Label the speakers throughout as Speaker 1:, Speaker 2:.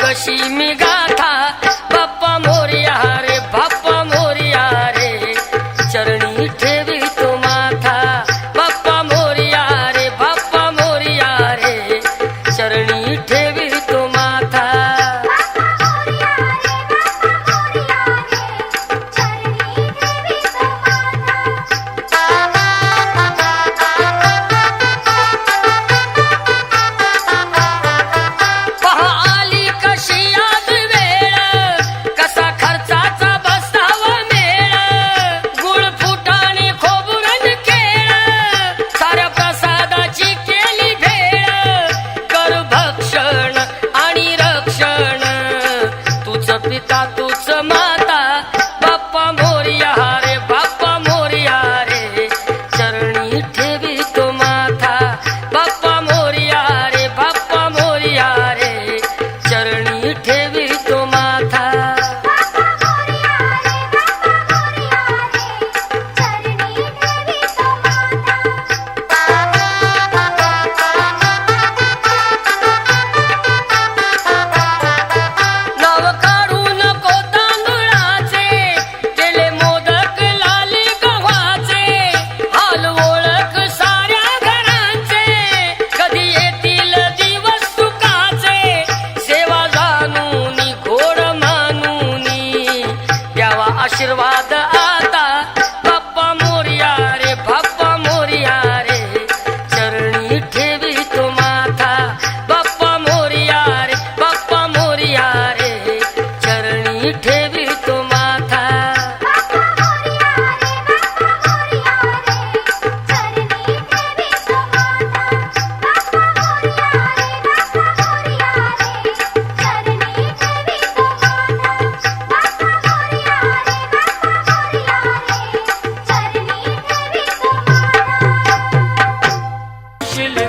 Speaker 1: कशी मी गाथा?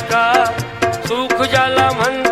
Speaker 2: का? सुख जाला म्हणतात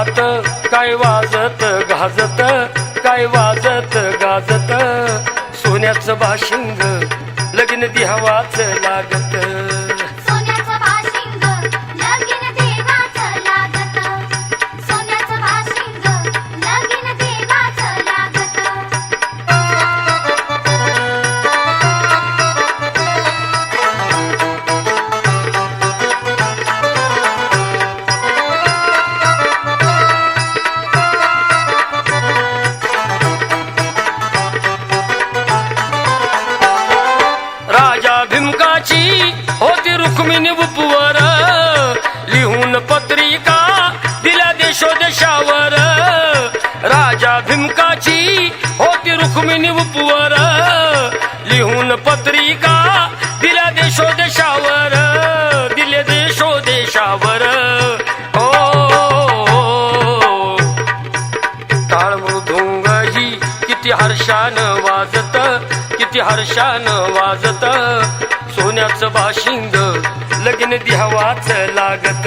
Speaker 2: घरात काय वाजत गाजत काय वाजत गाजत सोन्याचं बाशिंग लग्न दिहावाच लागत.
Speaker 3: यशोदशावर
Speaker 2: राजा भीमकाची होती रुक्मिणी उपवर. लिहून पत्रिका दिल्या देशोदेशावर दिले देशोदेशावर हो मृदुंग ही किती हर्षान वाजत किती हर्षान वाजत. सोन्याचं बाशिंग लगीन द्यावाच लागत.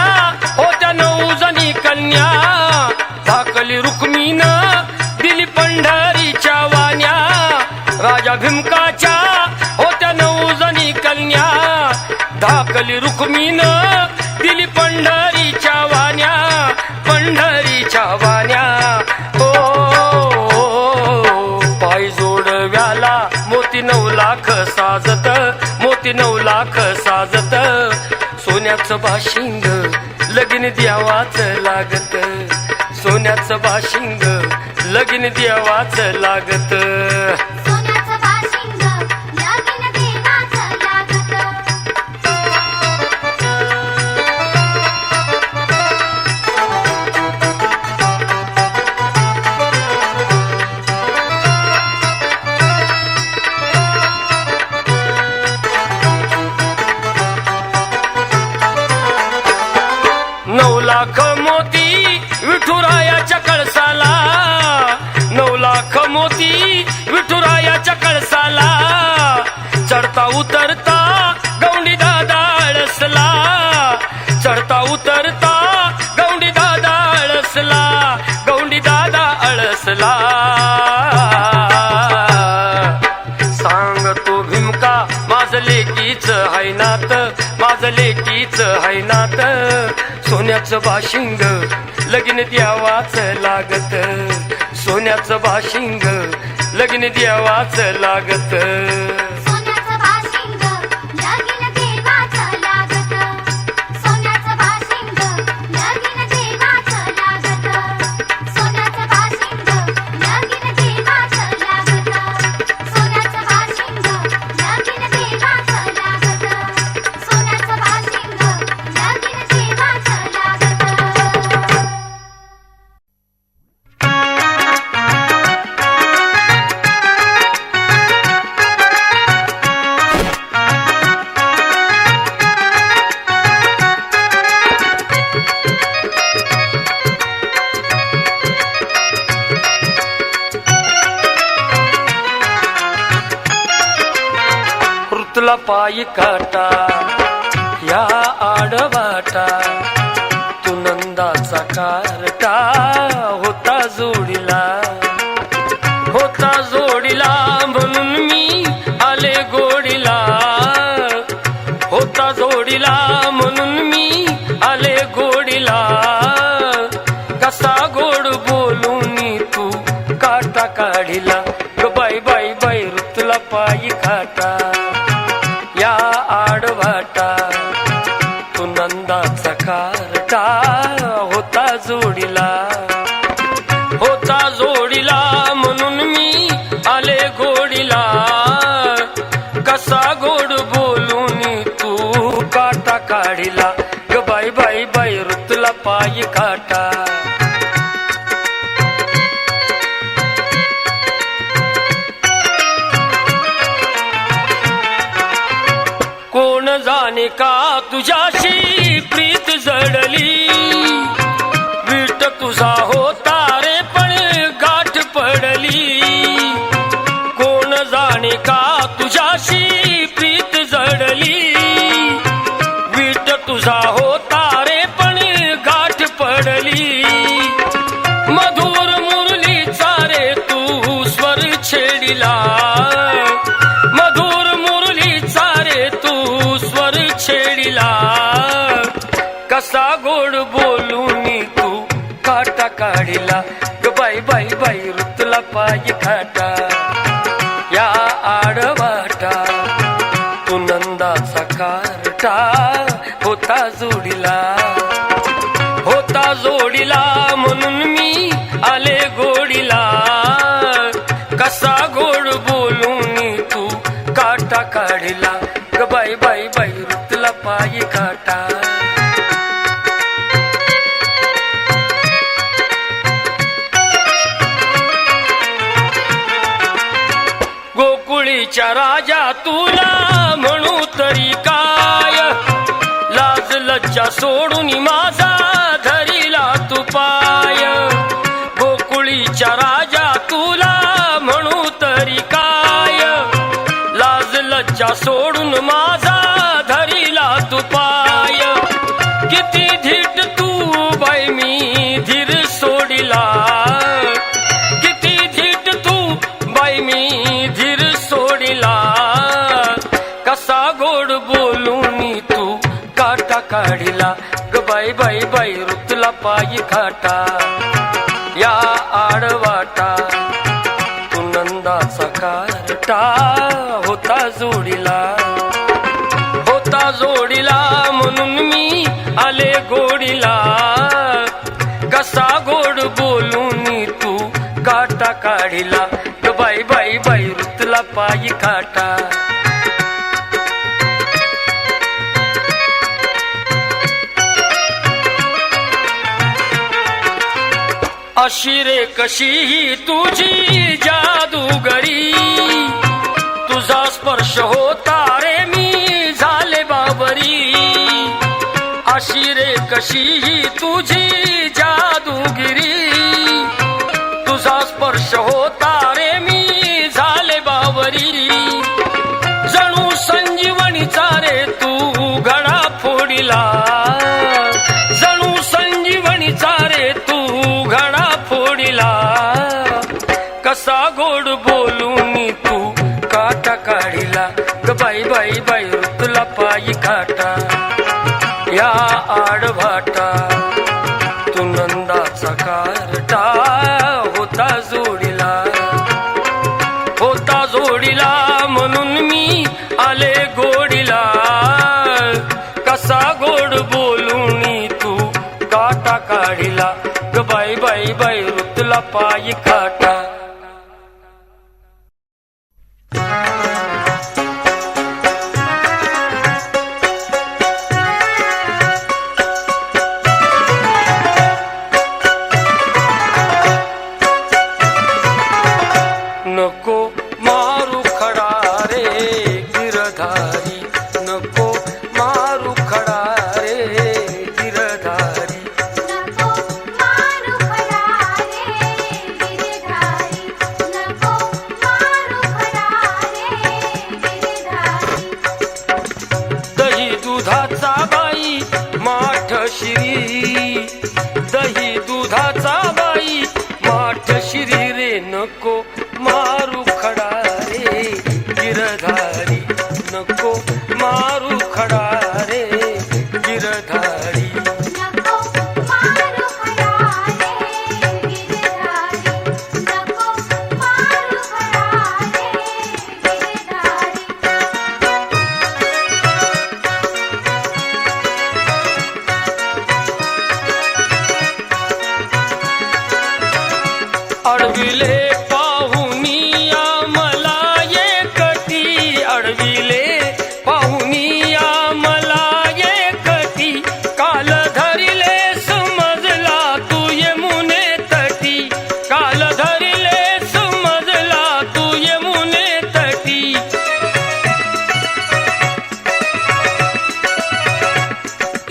Speaker 2: धाकली रुक्मीन. दिली पंढरीच्या वाण्या पंढरीच्या वाण्या. ओ पाय जोडव्याला मोती नऊ लाख साजत मोती नऊ लाख साजत. सोन्याचं बाशिंग लगीन द्यावाच लागत. सोन्याचं बाशिंग लगीन द्यावाच लागत. लेकीच हैनात माझं लेकीच हैनात सोन्याचं बाशिंग लग्न द्यावाच लागत. सोन्याचं बाशिंग लग्न द्यावाच लागत. ऋतुला पायी काटा या कोण जाणे का तुझ्याशी प्रीत जडली? विट तुझा होता रे पण गाठ पडली. कोण जाणे का तुझ्याशी प्रीत जडली? विट तुझा होता काढिला. ग बाई बाई बाई ऋतुला पायी खाटा. या आडवाटा. तू नंदाचा कारटा. होता जोडीला. होता जोडीला म्हणून मी आले गोडीला. कसा गोड बोलून तू काटा काढिला. ग बाई बाई बाई ऋतुला पायी काटा गोकुळीच्या राजा तुला म्हणू तरी काय? लाज लज्जा सोडून माझा धरीला तू पाय. गोकुळीच्या राजा तुला म्हणू तरी काय? लाज लज्जा सोडून माझा खाटा या आडवाटा तू नंदाचा कारटा होता जोडीला. होता जोडीला म्हणून मी आले गोडीला. कसा गोड बोलून तू काटा काढिला. बाई बाई बाई ऋतुला पायी काटा. अशी रे कशी ही तुझी जादूगरी? तुझा स्पर्श होता रे मी झाले बाबरी. अशी रे कशी ही तुझी जादूगिरी? तुझा स्पर्श होता रे मी झाले बाबरी. जणू संजीवनीचा रे तू घडा फोडिला. पायी काटा या आडभाटा तू नंदाचा कारटा होता जोडीला. होता जोडीला म्हणून मी आले गोडीला. कसा गोड बोलून तू काटा काढिला. ग बाई बाई बाई ऋतुला पायी का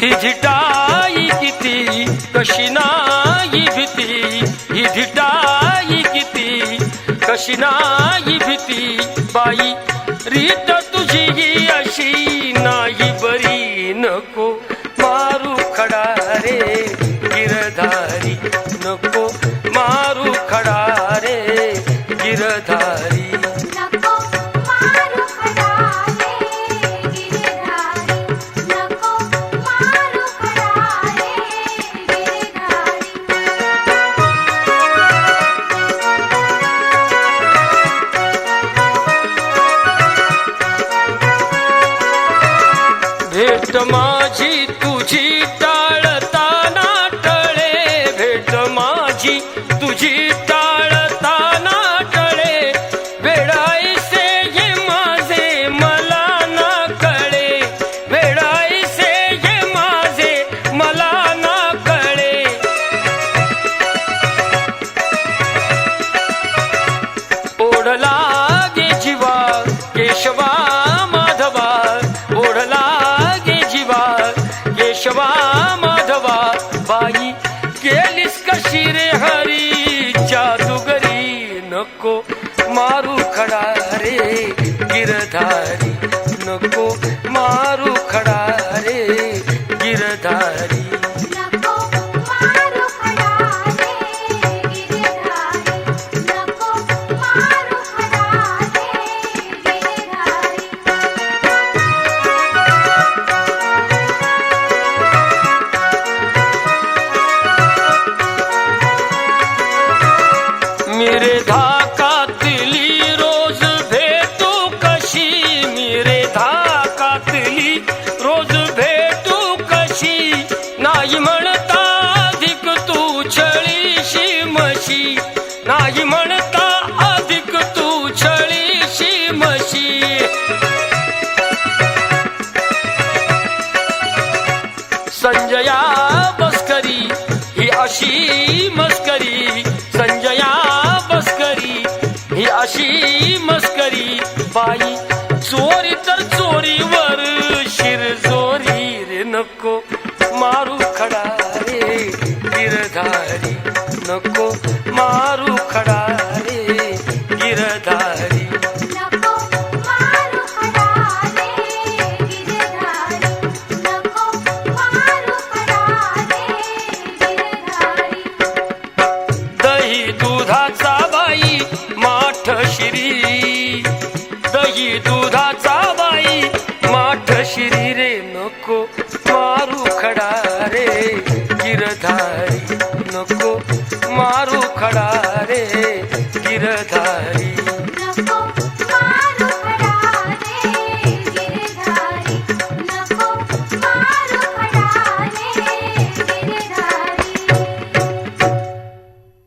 Speaker 2: ही झिटाई किती कशी नाही भीती? ही झिटाई किती कशी नाही भीती? बाई रीत तुझी ही अशी नाही बरी नको. ओढला अशी मस्करी. संजया मस्करी ही अशी मस्करी. बाई चोरी तर चोरीवर शिरजोरी रे नको.